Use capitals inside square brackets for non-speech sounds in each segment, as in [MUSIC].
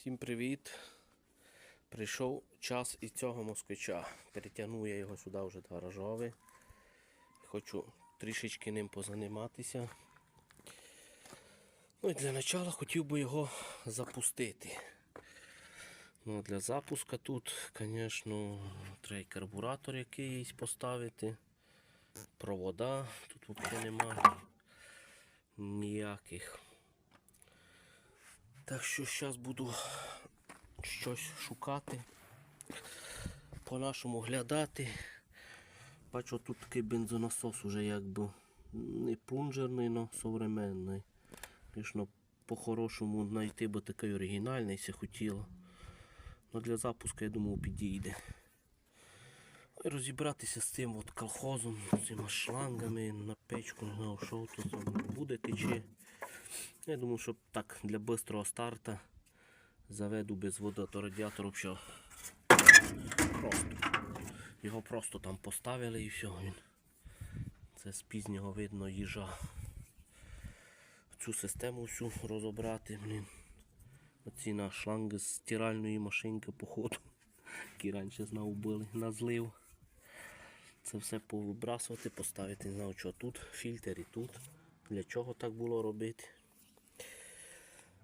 Всім привіт! Прийшов час і цього москвича. Перетягнув я його сюди вже до гаражовий. Хочу трішечки ним позаніматися. Ну і для початку хотів би його запустити. Ну, для запуска тут, звісно, треба карбуратор якийсь поставити. Провода тут взагалі немає ніяких. Так що зараз буду щось шукати, по-нашому глядати. Бачу, тут такий бензонасос уже якби не пунжерний, але современний. Звісно, по-хорошому знайти би такий оригінальний, якщо хотіло. Ну для запуску, я думаю, підійде. Ну, І розібратися з цим от колхозом, з цими шлангами на печку, не знаю, що тут буде тече. Я думаю, що так для бистрого старта заведу без води, то радіатор взагалі просто. Його просто там поставили і все. Він. Це з пізнього видно їжа. Цю систему всю розібрати, блін. Оці на шланги з стиральної машинки, походу, які раніше знав були, на злив. Це все повибрасувати, поставити, не знаю, що тут, фільтр і тут. Для чого так було робити?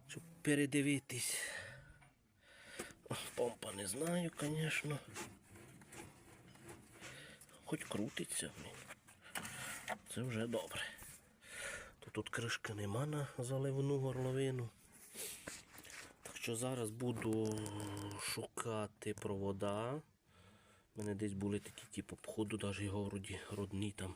Щоб передивитись. Помпа не знаю, звісно. Хоч крутиться. Це вже добре. То тут кришки нема на заливну горловину. Так що зараз буду шукати провода. У мене десь були такі, типу, походу, навіть його вроді родні там.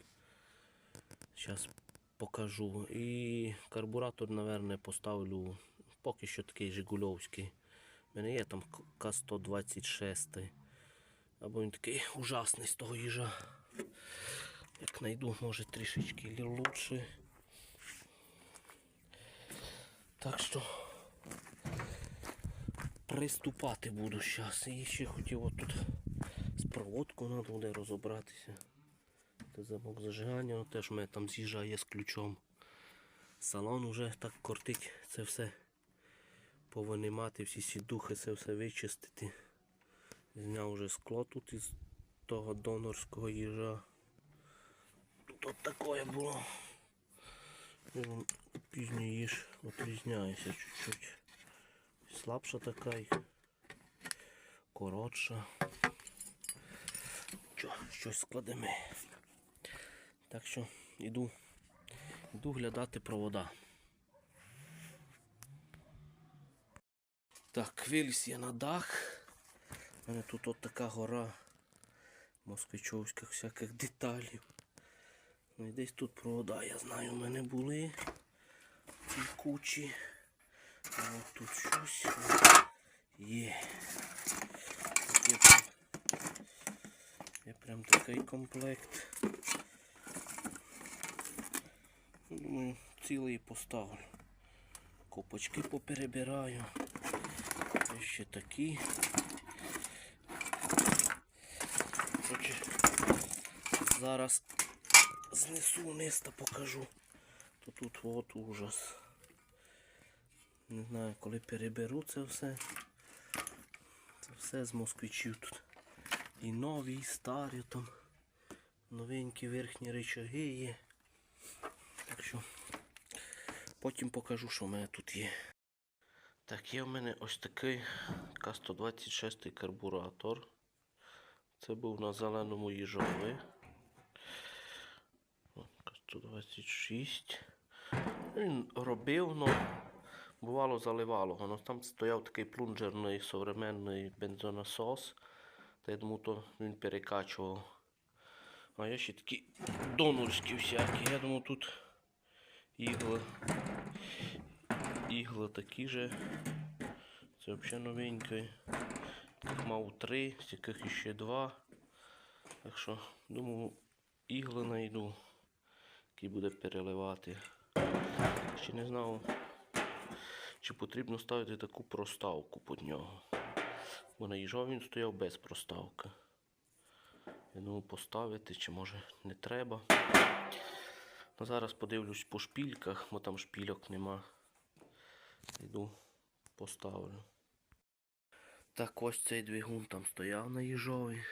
Зараз покажу. І карбуратор, напевне, поставлю поки що такий Жигульовський. У мене є там К-126. Або він такий ужасний з того їжа. Як знайду, може трішечки лучше. Так що приступати буду зараз. І ще хотів отут з проводкою треба буде розібратися. Це замок зажигання, теж у мене там з'їжджає з ключом. Салон уже так кортить це все повинімати, всі сідухи, це все вичистити. Зняв вже скло тут із того донорського їжа. Тут таке було. Пізній їж відрізняється чуть-чуть. Слабша така і коротша. Що, щось складемо. Так що йду, йду глядати провода. Так, виліз я на дах. У мене тут от така гора москвичовських всяких деталів. Ну і десь тут провода, я знаю, у мене були ці кучі. А от тут щось є. Є прям, є прям такий комплект. Думаю, цілий поставлю. Копочки поперебираю. Є ще такі. Короче, зараз знесу вниз та покажу. То тут от ужас. Не знаю, коли переберу це все. Це все з москвичів тут. І нові, і старі там. Новенькі верхні речаги є. Так що потім покажу, що в мене тут є. Так, є в мене ось такий К-126 карбуратор. Це був на зеленому їжові. К126. Він робив, но бувало заливало. Воно там стояв такий плунжерний современний бензонасос. Та я думаю, то він перекачував. А є ще такі донорські всякі. Я думаю, тут ігли. Ігли такі же. Це взагалі новенький. Таких мав три, з яких іще два. Так що, думаю, ігли знайду, який буде переливати. Ще не знав, чи потрібно ставити таку проставку під нього. Бо на їжов він стояв без проставки. Я думаю, поставити, чи може не треба. Ну, зараз подивлюсь по шпільках, бо там шпільок нема. Йду, поставлю. Так ось цей двигун там стояв на їжові.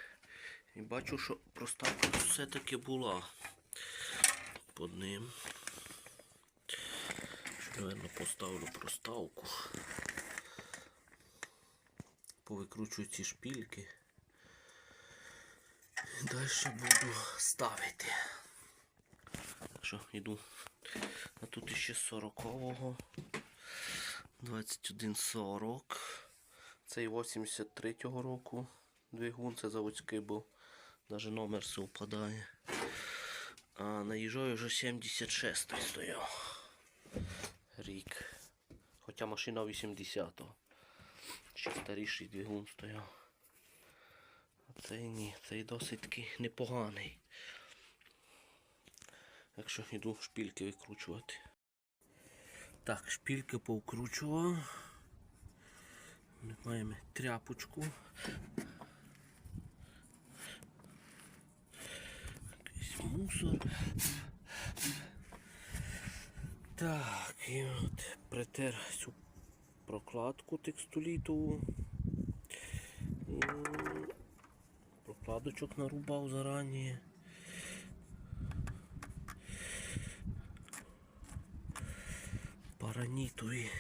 І бачу, що проставка все-таки була під ним. Наверно, поставлю проставку. Повикручую ці шпільки. І далі буду ставити. Так що йду. А тут ще 40-го. 2140. Цей 83-го року двигун, це заводський був. Навіть номер совпадає. А на їжові вже 76-й стояв. Рік. Хоча машина 80-го. Ще старіший двигун стояв. А цей ні, цей досить таки непоганий. Якщо йду шпільки викручувати. Так, шпільки повкручував. Маємо тряпочку. Якийсь мусор. Так, і от притер цю прокладку текстолітову. Прокладочок нарубав зарані. Паранітові.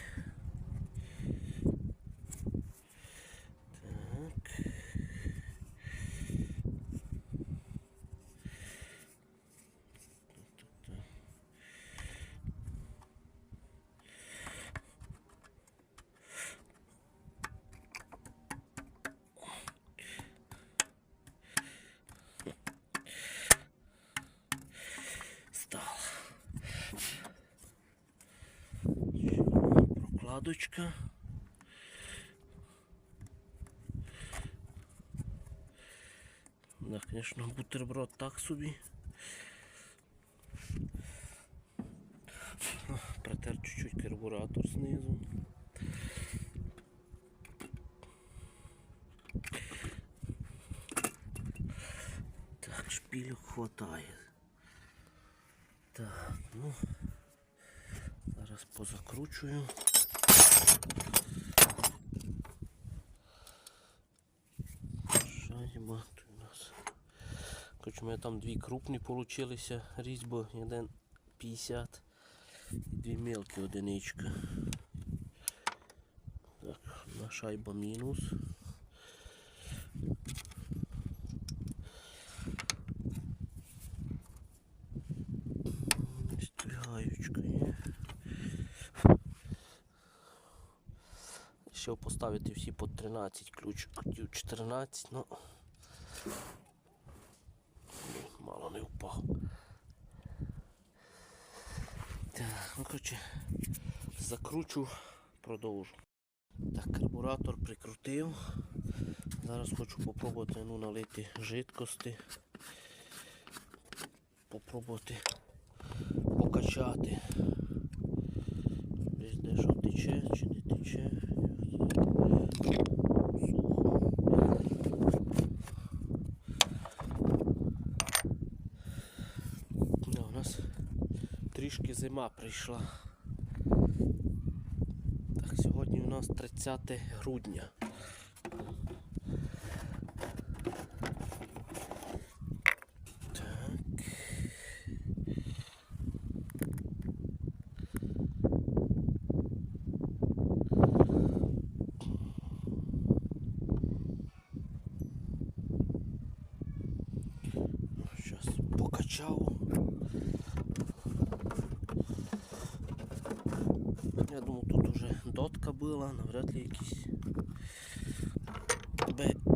Да, конечно, бутерброд так собі. Протер чуть-чуть карбуратор знизу. Так, шпилек хватает. Так, ну зараз позакручую. Шайба тут у нас. Короче, у мене там дві крупні получилися різьби, один 50 і дві мелкі одиничка. Так, на шайба мінус. Стягаючка є. Ще поставити всі по 13 ключ, хотів 14, ну мало не впав. Так, ну коротше, закручу, продовжу. Так, карбуратор прикрутив. Зараз хочу попробувати ну, налити жидкості. Попробувати покачати. Десь де що тече чи не тече. Сухо. Да, у нас трішки зима прийшла. Так, сьогодні у нас 30 грудня. Я думаю, тут уже дотка була, навряд ли якісь.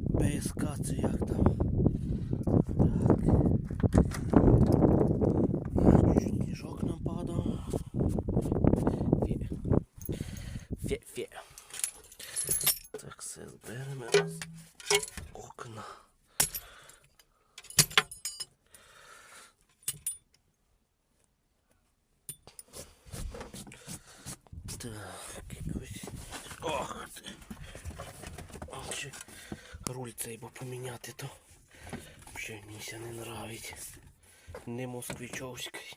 БСК це як там. Так. Чуть сніжок нам падав. Фе. Фе, фе. Так, все зберемо раз. Окна. Так, якось. Ох ти. Ох, ще руль цей бо поміняти то. Що мені ся не нравить. Не москвичовський.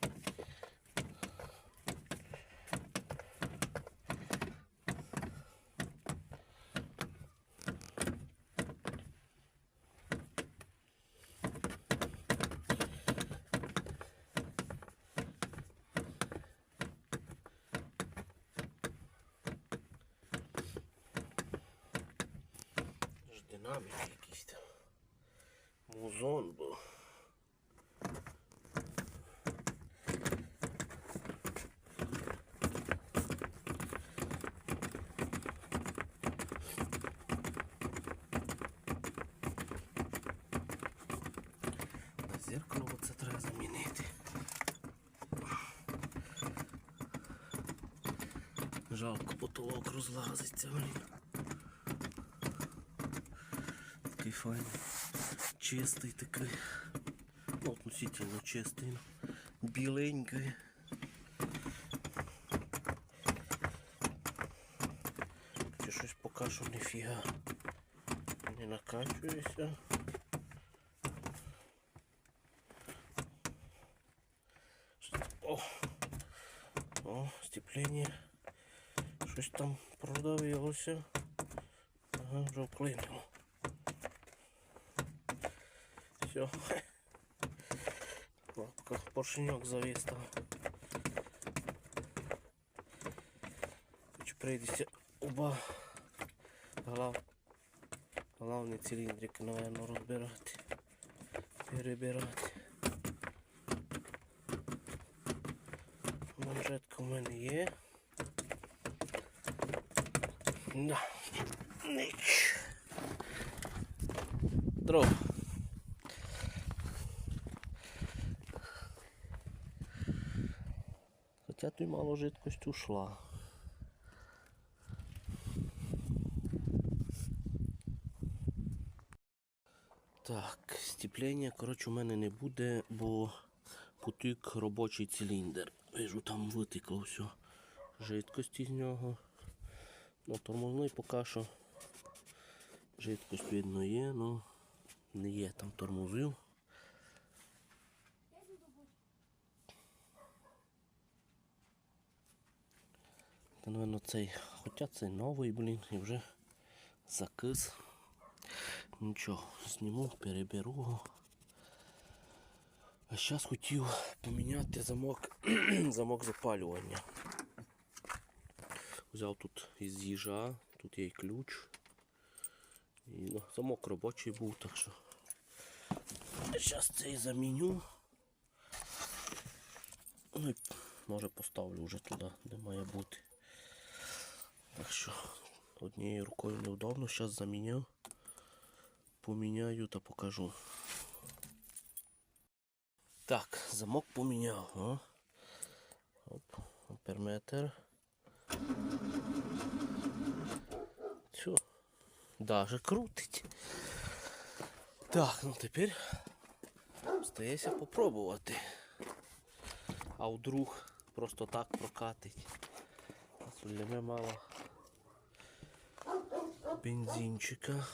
динамік якийсь там. Музон був. На зеркало це треба замінити. Жалко, потолок розлазиться, блін. Такий файний. Чистий такий. Ну, относительно чистий. ну, Біленький. Чи щось поки що ніфіга не накачується. О, о, степлення. Щось там продавилося. Ага, вже вклинило. Все. Лапка, поршеньок завис там. Чи прийдеться оба глав... главний циліндрик, напевно, розбирати. Перебирати. Манжетка в мене є. Да. Ніч. Дров. Хоча тут мало жидкості ушла. Так, степлення, коротше, у мене не буде, бо потік робочий циліндр. Вижу, там витекло все жидкості з нього. Ну, тормозний поки що жидкость видно є, але не є там тормозив. Та, напевно, цей, хоча цей новий, блін, і вже закис. Нічого, зніму, переберу. його. А зараз хотів поміняти замок, [CLEARS THROAT] замок запалювання. Взяв тут із їжа, тут є ключ. І, ну, замок робочий був, так що зараз цей заміню. Ну і може поставлю вже туди, де має бути. Так що однією рукою неудобно, зараз заміняв. Поміняю та покажу. Так, замок поміняв. О. Оп, амперметр. Все. Даже крутить. Так, ну тепер стається попробувати. А вдруг просто так прокатить. Сульяме мало бензинчика.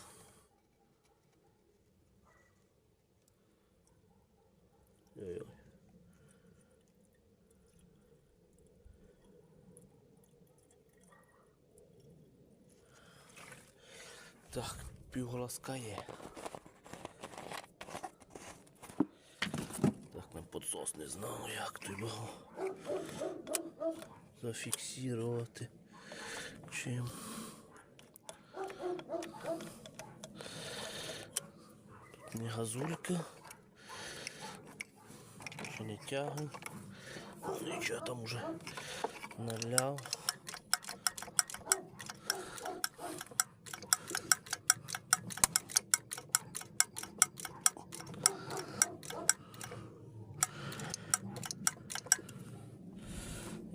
Так, півголоска є. Так, нам подсос не знав, як тут його зафіксувати. Чим. Тут не газулька. Ще не тягне. Нічого там уже наляв.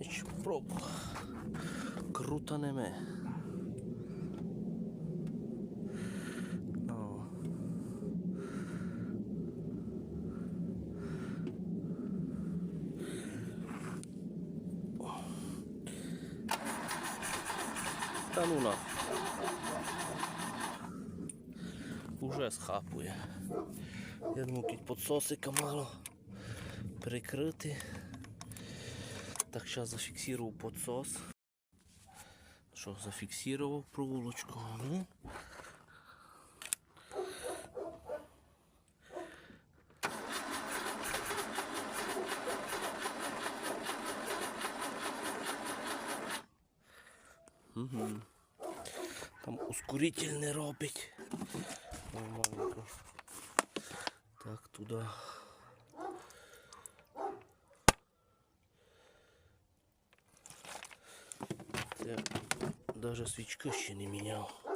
І ще пробу. Круто неме. О. Та ну на. Уже схапує. Я думаю, під подсосика мало прикрити. Так, зараз зафіксував подсос. Що, зафіксував проволочку. Ну. Угу. Там ускоритель не робить. Нормальненько. Так, туда. Це навіть свічки ще не міняв.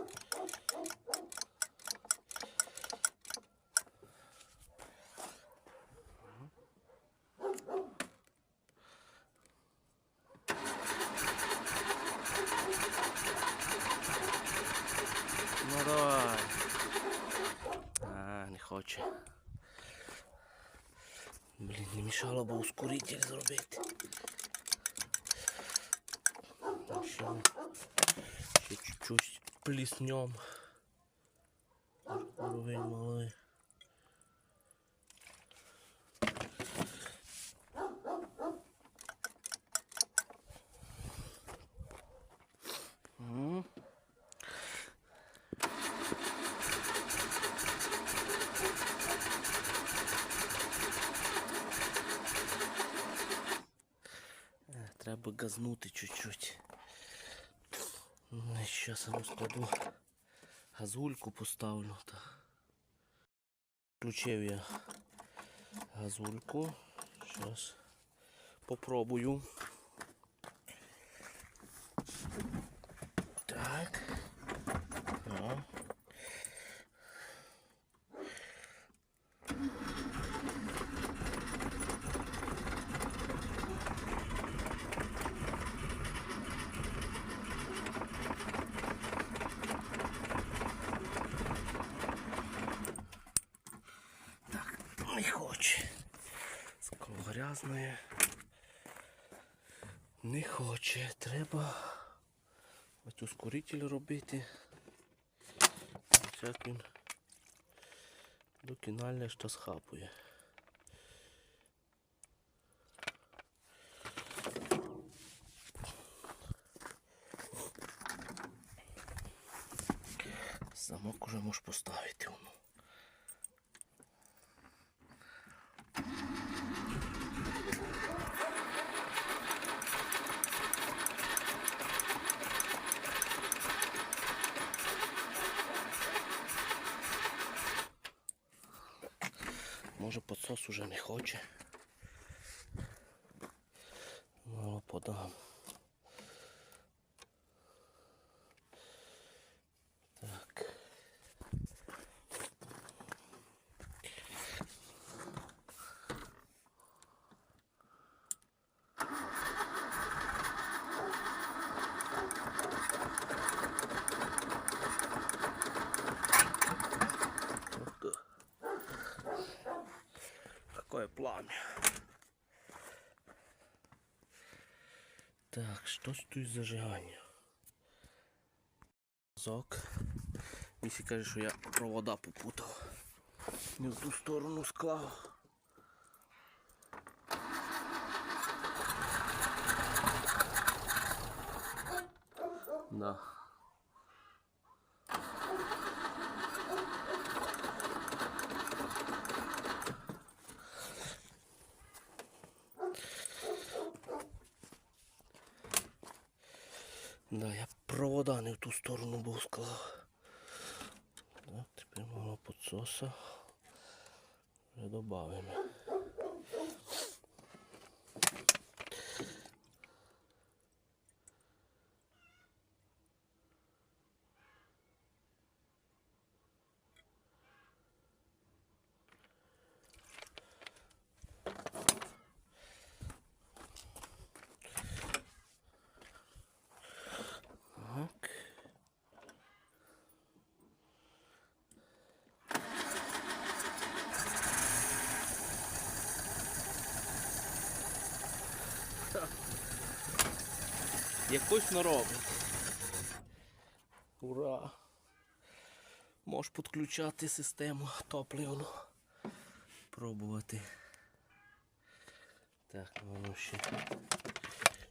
Ну давай. А, не хоче. Блін, не мішало б ускоритель зробити. Так, ще чуть-чуть пліснем. Газнути чуть-чуть. Зараз я розкладу газульку поставлю. Та. Включив я газульку. Зараз попробую. Так. О. Так, не хоче. Скло. Не хоче. Треба ось ускоритель робити. Ось як він до кінальне що схапує. Замок уже можеш поставити воно. Може подсос уже не хоче. Ну, подам. Так. Ух ты. Какое пламя. Так, что ж тут зажигання? Зок. Місі каже, що я провода попутав. Не в ту сторону склав. Да, мого підсоса Не робить. Ура! Можеш підключати систему топливну. Пробувати. Так, воно ще,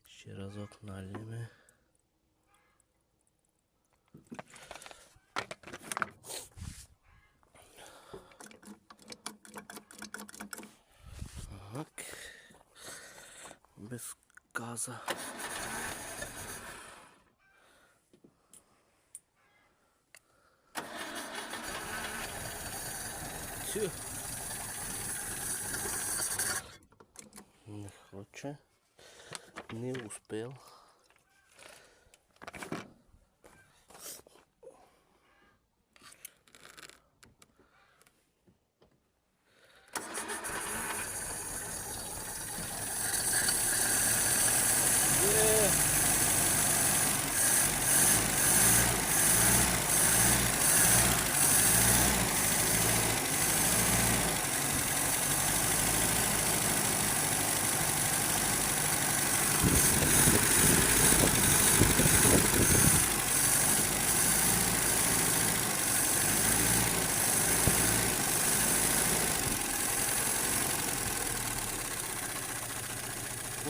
ще разок наліме. Так. Без газа. Все. Не хоче. Не успел.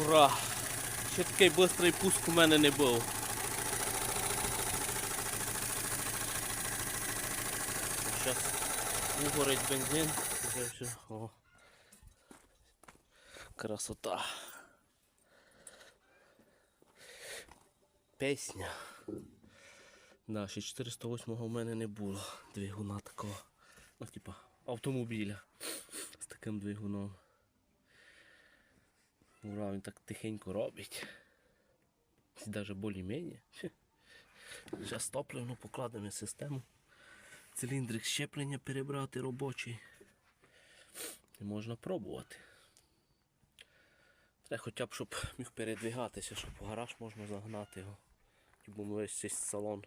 Ура! Ще такий швидкий пуск у мене не був. Зараз угорить бензин. Вже все. О. Красота. Песня. Да, ще 408 у мене не було двигуна такого. Ну, типа, автомобіля з таким двигуном. Ура, він так тихенько робить. Даже більш-менш. Зараз топливну покладемо систему. Циліндрик щеплення перебрати робочий. І можна пробувати. Треба хоча б, щоб міг передвигатися, щоб в гараж можна загнати його. Бо весь цей салон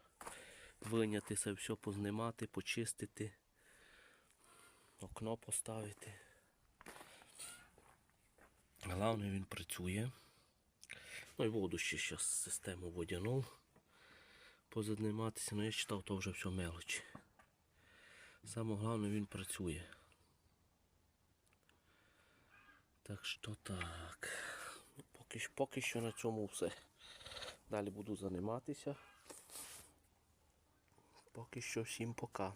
виняти, це все познімати, почистити, окно поставити. Головне він працює. Ну і воду ще зараз систему водяну позадніматися, ну я читав, то вже все мелочі. Саме головне він працює. Так що так. Поки, поки що на цьому все. Далі буду займатися. Поки що всім пока.